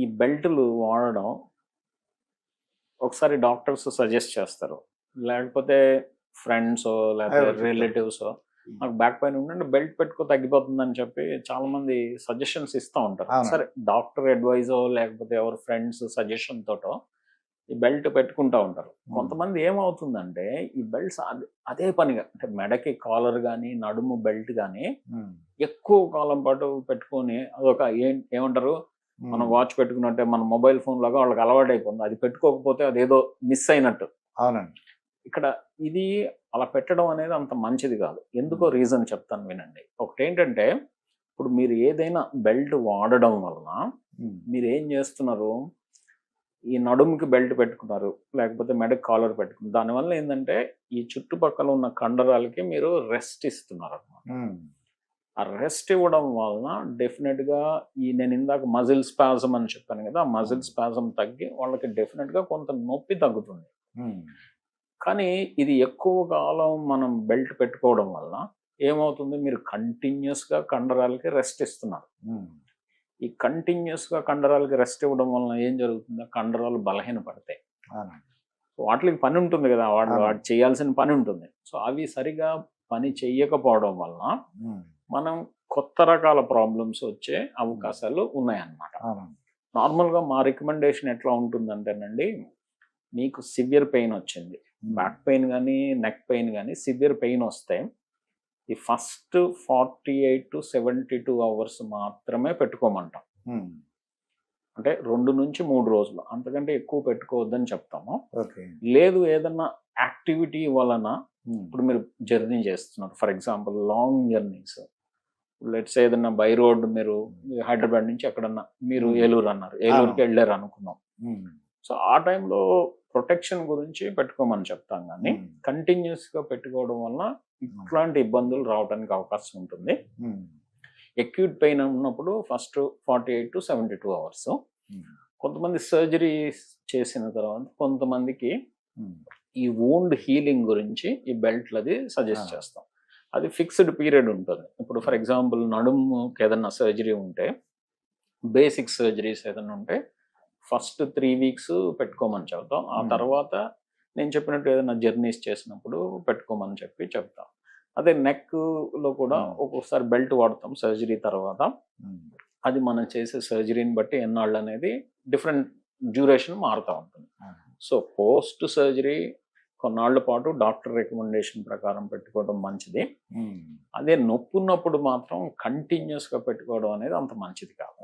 ఈ బెల్ట్లు వాడడం ఒకసారి డాక్టర్స్ సజెస్ట్ చేస్తారు లేకపోతే ఫ్రెండ్స్ లేకపోతే. రిలేటివ్స్ నాకు బ్యాక్ పెయిన్ ఉండండి బెల్ట్ పెట్టుకో తగ్గిపోతుందని చెప్పి చాలా మంది సజెషన్స్ ఇస్తూ ఉంటారు. సరే డాక్టర్ అడ్వైజో లేకపోతే ఎవరు ఫ్రెండ్స్ సజెషన్ తోటో ఈ బెల్ట్ పెట్టుకుంటా ఉంటారు కొంతమంది ఏమవుతుందంటే ఈ బెల్ట్స్ అదే అదే పనిగా అంటే మెడకి కాలర్ కానీ నడుము బెల్ట్ కానీ. ఎక్కువ కాలం పాటు పెట్టుకొని అదొక ఏమంటారు. మనం వాచ్ పెట్టుకున్నట్టే మన మొబైల్ ఫోన్ లాగా వాళ్ళకి అలవాటు అయిపోయింది అది పెట్టుకోకపోతే అదేదో మిస్ అయినట్టు. అవునండి. ఇక్కడ ఇది అలా పెట్టడం అనేది అంత మంచిది కాదు. ఎందుకో రీజన్ చెప్తాను వినండి. ఒకటి ఏంటంటే ఇప్పుడు మీరు ఏదైనా బెల్ట్ వాడడం వలన. మీరు ఏం చేస్తున్నారు? ఈ నడుముకి బెల్ట్ పెట్టుకున్నారు లేకపోతే మెడకి కాలర్ పెట్టుకున్నారు. దానివల్ల ఏంటంటే ఈ చుట్టుపక్కల ఉన్న కండరాలకి మీరు రెస్ట్ ఇస్తున్నారు అన్నమాట ఉమ్. ఆ రెస్ట్ ఇవ్వడం వలన డెఫినెట్గా ఈ నేను ఇందాక మజిల్ స్పాజం అని చెప్పాను కదా ఆ మజిల్ స్పాజం తగ్గి వాళ్ళకి డెఫినెట్గా కొంత నొప్పి తగ్గుతుంది ఉమ్. కానీ ఇది ఎక్కువ కాలం మనం బెల్ట్ పెట్టుకోవడం వల్ల ఏమవుతుంది మీరు కంటిన్యూస్గా కండరాలకి రెస్ట్ ఇస్తున్నారు ఉమ్. ఈ కంటిన్యూస్గా కండరాలకి రెస్ట్ ఇవ్వడం వలన ఏం జరుగుతుంది కండరాలు బలహీనపడతాయి అవునండి సో వాటికి పని ఉంటుంది కదా వాడు అవును. వాడు చేయాల్సిన పని ఉంటుంది సో అవి సరిగా పని చెయ్యకపోవడం వలన. మనం కొత్త రకాల ప్రాబ్లమ్స్ వచ్చే అవకాశాలు ఉన్నాయన్నమాట. నార్మల్గా మా రికమెండేషన్ ఎట్లా ఉంటుందంటేనండి మీకు సివియర్ పెయిన్ వచ్చింది. బ్యాక్ పెయిన్ కానీ నెక్ పెయిన్ కానీ సివియర్ పెయిన్ వస్తే ఈ first forty eight to seventy two hours మాత్రమే పెట్టుకోమంటాం. అంటే రెండు నుంచి మూడు రోజులు. అంతకంటే ఎక్కువ పెట్టుకోవద్దని చెప్తాము. ఓకే. లేదు ఏదన్నా యాక్టివిటీ వలన. ఇప్పుడు మీరు జర్నీ చేస్తున్నారు. For example long journeys. Let's ఏదన్నా బై రోడ్ మీరు హైదరాబాద్ నుంచి ఎక్కడన్నా మీరు Hmm. ఏలూరు అన్నారు ఏలూరుకి వెళ్ళారు అనుకుందాం ఉమ్. సో ఆ టైంలో ప్రొటెక్షన్ గురించి పెట్టుకోమని చెప్తాం కానీ. కంటిన్యూస్గా పెట్టుకోవడం వల్ల ఇట్లాంటి ఇబ్బందులు రావడానికి అవకాశం ఉంటుంది. ఎక్యూట్ పెయిన్ ఉన్నప్పుడు first forty eight to seventy two hours. కొంతమంది సర్జరీ చేసిన తర్వాత కొంతమందికి. ఈ వూండ్ హీలింగ్ గురించి ఈ బెల్ట్లది సజెస్ట్ Ah. చేస్తాం అది ఫిక్స్డ్ పీరియడ్ ఉంటుంది ఇప్పుడు ఫర్ ఎగ్జాంపుల్ నడుముకి ఏదన్నా సర్జరీ ఉంటే బేసిక్ సర్జరీస్ ఏదైనా ఉంటే ఫస్ట్ త్రీ వీక్స్ పెట్టుకోమని చెప్తాం ఆ. తర్వాత నేను చెప్పినట్టు ఏదైనా జర్నీస్ చేసినప్పుడు పెట్టుకోమని చెప్పి చెప్తాం అదే నెక్లో కూడా. ఒక్కొక్కసారి బెల్ట్ వాడతాం సర్జరీ తర్వాత. అది మనం చేసే సర్జరీని బట్టి ఎన్నాళ్ళు అనేది డిఫరెంట్ డ్యూరేషన్ మారుతూ ఉంటుంది. సో పోస్ట్ సర్జరీ కొన్నాళ్ళ పాటు డాక్టర్ రికమెండేషన్ ప్రకారం పెట్టుకోవడం మంచిది. అదే నొప్పి ఉన్నప్పుడు మాత్రం కంటిన్యూస్గా పెట్టుకోవడం అనేది అంత మంచిది కాదు